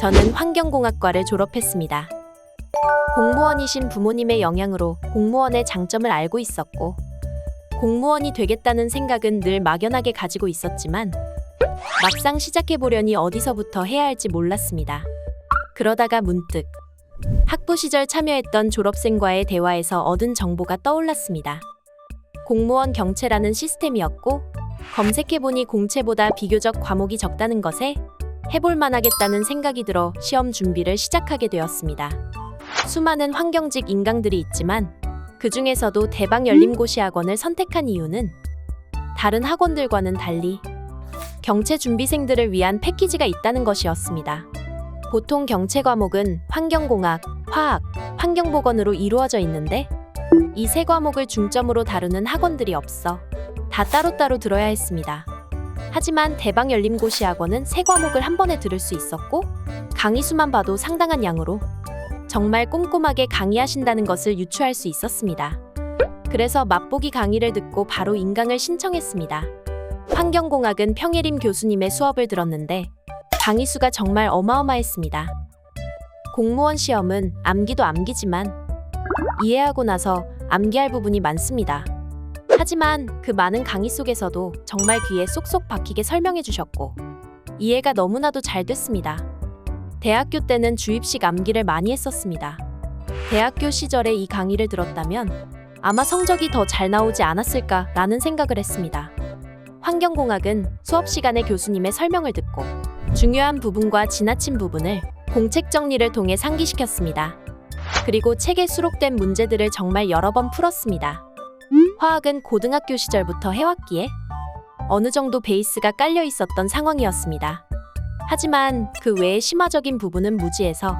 저는 환경공학과를 졸업했습니다. 공무원이신 부모님의 영향으로 공무원의 장점을 알고 있었고, 공무원이 되겠다는 생각은 늘 막연하게 가지고 있었지만, 막상 시작해보려니 어디서부터 해야 할지 몰랐습니다. 그러다가 문득 학부 시절 참여했던 졸업생과의 대화에서 얻은 정보가 떠올랐습니다. 공무원 경채라는 시스템이었고, 검색해보니 공채보다 비교적 과목이 적다는 것에 해볼 만 하겠다는 생각이 들어 시험 준비를 시작하게 되었습니다. 수많은 환경직 인강들이 있지만 그 중에서도 대박 열림고시학원을 선택한 이유는 다른 학원들과는 달리 경채 준비생들을 위한 패키지가 있다는 것이었습니다. 보통 경채 과목은 환경공학, 화학, 환경보건으로 이루어져 있는데 이 세 과목을 중점으로 다루는 학원들이 없어 다 따로따로 들어야 했습니다. 하지만 대박 열림고시학원은 세 과목을 한 번에 들을 수 있었고 강의 수만 봐도 상당한 양으로 정말 꼼꼼하게 강의하신다는 것을 유추할 수 있었습니다. 그래서 맛보기 강의를 듣고 바로 인강을 신청했습니다. 환경공학은 평예림 교수님의 수업을 들었는데 강의 수가 정말 어마어마했습니다. 공무원 시험은 암기도 암기지만 이해하고 나서 암기할 부분이 많습니다. 하지만 그 많은 강의 속에서도 정말 귀에 쏙쏙 박히게 설명해 주셨고 이해가 너무나도 잘 됐습니다. 대학교 때는 주입식 암기를 많이 했었습니다. 대학교 시절에 이 강의를 들었다면 아마 성적이 더 잘 나오지 않았을까라는 생각을 했습니다. 환경공학은 수업 시간에 교수님의 설명을 듣고 중요한 부분과 지나친 부분을 공책 정리를 통해 상기시켰습니다. 그리고 책에 수록된 문제들을 정말 여러 번 풀었습니다. 화학은 고등학교 시절부터 해왔기에 어느 정도 베이스가 깔려 있었던 상황이었습니다. 하지만 그 외의 심화적인 부분은 무지해서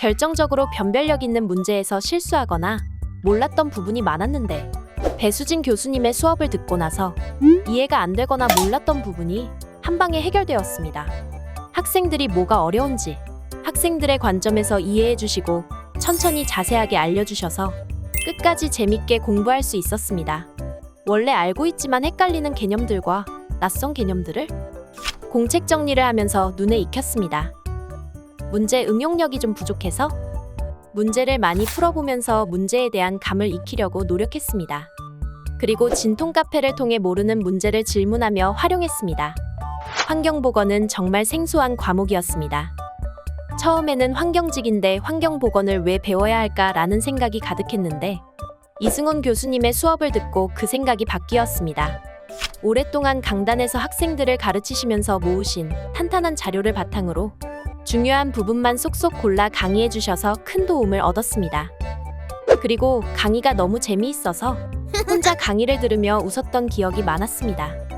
결정적으로 변별력 있는 문제에서 실수하거나 몰랐던 부분이 많았는데 배수진 교수님의 수업을 듣고 나서 이해가 안 되거나 몰랐던 부분이 한 방에 해결되었습니다. 학생들이 뭐가 어려운지 학생들의 관점에서 이해해 주시고 천천히 자세하게 알려주셔서 끝까지 재밌게 공부할 수 있었습니다. 원래 알고 있지만 헷갈리는 개념들과 낯선 개념들을 공책 정리를 하면서 눈에 익혔습니다. 문제 응용력이 좀 부족해서 문제를 많이 풀어보면서 문제에 대한 감을 익히려고 노력했습니다. 그리고 진통 카페를 통해 모르는 문제를 질문하며 활용했습니다. 환경보건은 정말 생소한 과목이었습니다. 처음에는 환경직인데 환경보건을 왜 배워야 할까라는 생각이 가득했는데 이승훈 교수님의 수업을 듣고 그 생각이 바뀌었습니다. 오랫동안 강단에서 학생들을 가르치시면서 모으신 탄탄한 자료를 바탕으로 중요한 부분만 쏙쏙 골라 강의해 주셔서 큰 도움을 얻었습니다. 그리고 강의가 너무 재미있어서 혼자 강의를 들으며 웃었던 기억이 많았습니다.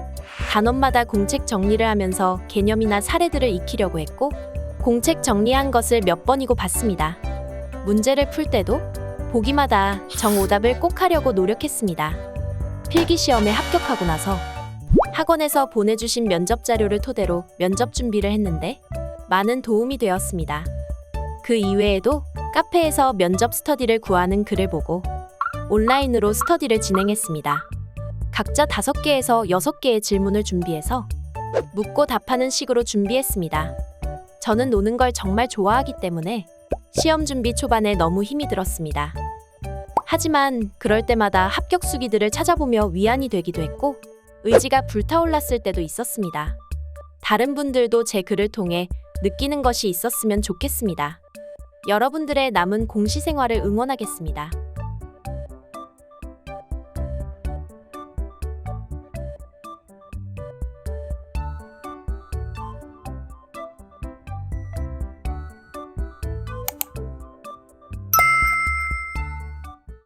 단원마다 공책 정리를 하면서 개념이나 사례들을 익히려고 했고 공책 정리한 것을 몇 번이고 봤습니다. 문제를 풀 때도 보기마다 정오답을 꼭 하려고 노력했습니다. 필기 시험에 합격하고 나서 학원에서 보내주신 면접 자료를 토대로 면접 준비를 했는데 많은 도움이 되었습니다. 그 이외에도 카페에서 면접 스터디를 구하는 글을 보고 온라인으로 스터디를 진행했습니다. 각자 5개에서 6개의 질문을 준비해서 묻고 답하는 식으로 준비했습니다. 저는 노는 걸 정말 좋아하기 때문에 시험 준비 초반에 너무 힘이 들었습니다. 하지만 그럴 때마다 합격 수기들을 찾아보며 위안이 되기도 했고 의지가 불타올랐을 때도 있었습니다. 다른 분들도 제 글을 통해 느끼는 것이 있었으면 좋겠습니다. 여러분들의 남은 공시 생활을 응원하겠습니다.